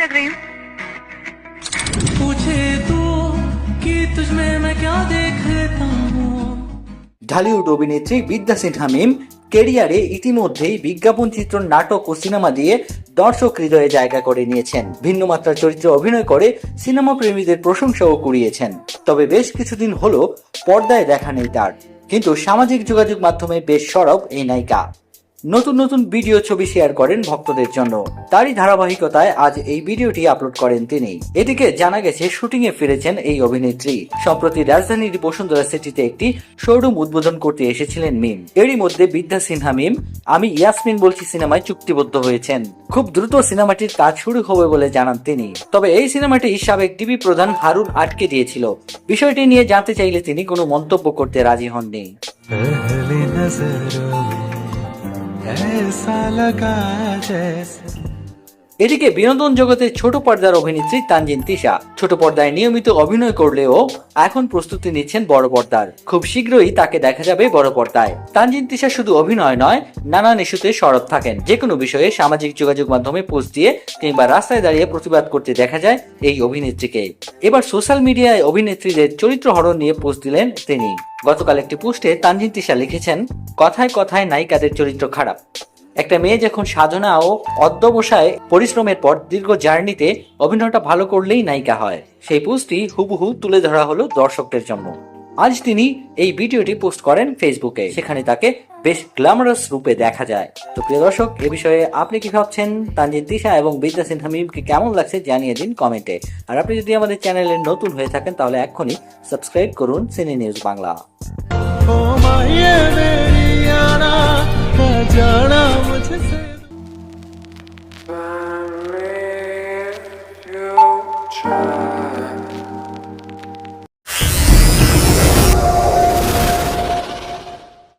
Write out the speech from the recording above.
लग रही हूँ पूछे तू कि तुझमें मैं क्या देखता हूँ ঢালিউড অভিনেত্রী বিদ্যা সিনহা মিম কেরিয়ারে ইতিমধ্যেই বিজ্ঞাপন চিত্র নাটক ও সিনেমা দিয়ে দর্শক হৃদয়ে জায়গা করে নিয়েছেন ভিন্ন মাত্রার চরিত্রে অভিনয় করে সিনেমা প্রেমীদের প্রশংসাও কুড়িয়েছেন তবে বেশ কিছুদিন হলো পর্দায় দেখা নেই তার কিন্তু সামাজিক যোগাযোগ মাধ্যমে বেশ সরব এই নায়িকা নতুন নতুন ভিডিও ছবি শেয়ার করেন ভক্তদের জন্য। তারই ধারাবাহিকতায় আজ এই ভিডিওটি আপলোড করেন তিনি। এদিকে জানা গেছে শুটিং এ ফিরেছেন এই অভিনেত্রী। সম্প্রতি রাজধানীর বসুন্ধরা সিটিতে একটি শোরুম উদ্বোধন করতে এসেছিলেন মিম। এরই মধ্যে বিদ্যা সিনহা মিম, আমি ইয়াসমিন বলছি সিনেমায় চুক্তিবদ্ধ হয়েছেন। খুব দ্রুত সিনেমাটির কাজ শুরু হবে বলে জানান তিনি। তবে এই সিনেমাটি সাবেক টিভি প্রধান হারুন আটকে দিয়েছিল। বিষয়টি নিয়ে জানতে চাইলে তিনি কোনো মন্তব্য করতে রাজি হননি। এদিকে বিনোদন জগতের ছোট পর্দার অভিনেত্রী তানজিন তিশা। ছোট পর্দায় নিয়মিত অভিনয় করলেও এখন প্রস্তুতি নিচ্ছেন বড় পর্দার। খুব শীঘ্রই তাকে দেখা যাবে বড় পর্দায়। তানজিন তিশা শুধু অভিনয় নয়, নানান ইস্যুতে সরব থাকেন। যে কোনো বিষয়ে সামাজিক যোগাযোগ মাধ্যমে পোস্ট দিয়ে কিংবা রাস্তায় দাঁড়িয়ে প্রতিবাদ করতে দেখা যায় এই অভিনেত্রীকে। এবার সোশ্যাল মিডিয়ায় অভিনেত্রীদের চরিত্র হরণ নিয়ে পোস্ট দিলেন তিনি। গতকাল একটি পোস্টে তানজিন তিশা লিখেছেন, কথায় কথায় নায়িকাদের চরিত্র খারাপ। একটা মেয়ে যখন সাধনা ও অধ্যবসায় পরিশ্রমের পর দীর্ঘ জার্নিতে অভিনয়টা ভালো করলেই নায়িকা হয়। সেই পোস্টটি হুবহু তুলে ধরা হলো দর্শকদের জন্য। আজ তিনি এই ভিডিওটি পোস্ট করেন ফেসবুকে। সেখানে তাকে বেশ গ্ল্যামারাস রূপে দেখা যায়। তো প্রিয় দর্শক এ বিষয়ে আপনি কি ভাবছেন? তানজিদ দিশা এবং বিদ্যা সিনহা মিমকে কেমন লাগছে জানিয়ে দিন কমেন্টে। আর আপনি যদি আমাদের চ্যানেলে নতুন হয়ে থাকেন তাহলে এখনই সাবস্ক্রাইব করুন সিনে নিউজ বাংলা। try